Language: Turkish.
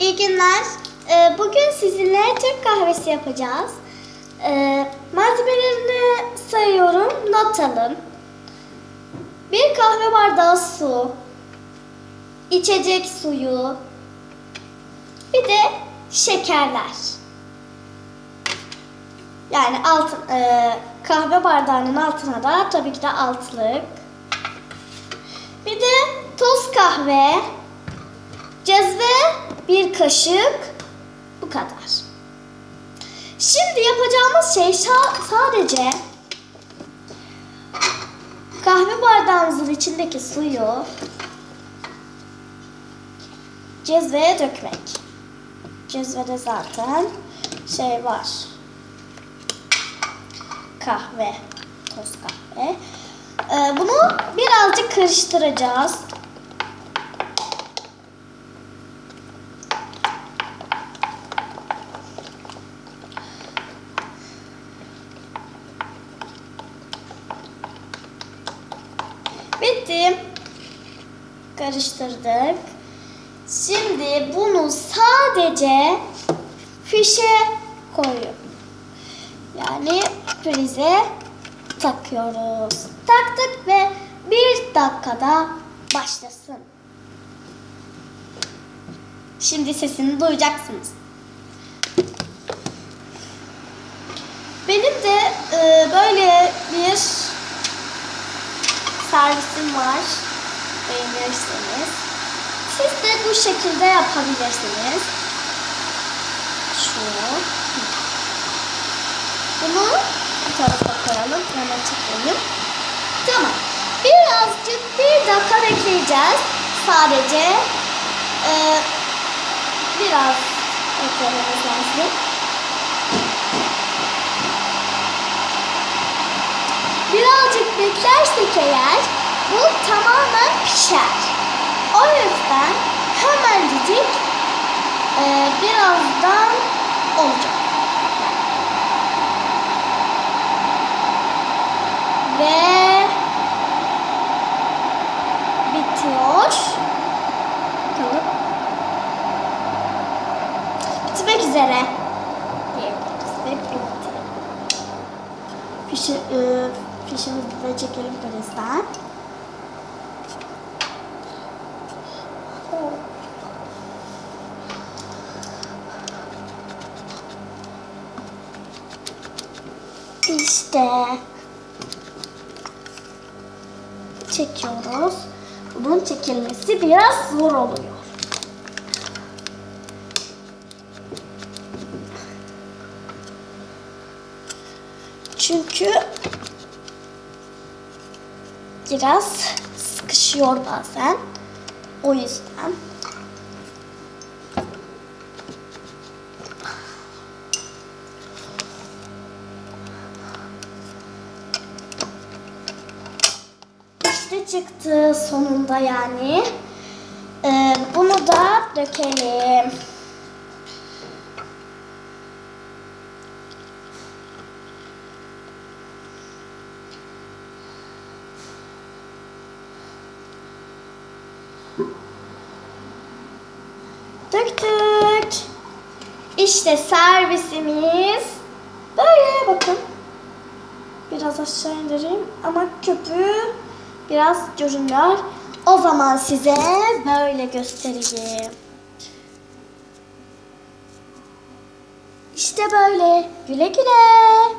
İyi günler. Ee, Bugün sizinle Türk kahvesi yapacağız. Ee, Malzemelerini sayıyorum. Not alın. Bir kahve bardağı su. içecek suyu. Bir de şekerler. Yani altın, e, kahve bardağının altına da tabii ki de altlık. Bir de toz kahve, cezve, bir kaşık, bu kadar. Şimdi yapacağımız şey sadece kahve bardağımızın içindeki suyu cezveye dökmek. Cezvede zaten şey var. Kahve, toz kahve. Ee, bunu birazcık karıştıracağız. Bitti. Karıştırdık. Şimdi bunu sadece fişe koyuyorum. Yani prize takıyoruz. Taktık ve bir dakikada başlasın. Şimdi sesini duyacaksınız. Benim de e, böyle bir servisim var. Beğenirseniz. Siz de bu şekilde yapabilirsiniz. Şu. Bunu bu tarafa koyalım. Hemen çekelim. Tamam. Birazcık bir dakika bekleyeceğiz. Sadece ee, biraz beklememiz lazım. Birazcık beklersek eğer bu tamamen pişer. O yüzden hemencik e, birazdan olacak. Ve bitiyor. Bakalım. Bitmek üzere. Diyebiliriz ve bitti. Fişi, e, fişimizi de çekelim prizden. İşte çekiyoruz. Bunun çekilmesi biraz zor oluyor. Çünkü biraz sıkışıyor bazen. O yüzden. İşte çıktı sonunda yani. Ee, bunu da dökelim. Döktük. İşte servisimiz böyle bakın. Biraz aşağı indireyim ama köpüğü biraz görünüyor. O zaman size böyle göstereyim. İşte böyle. Güle güle.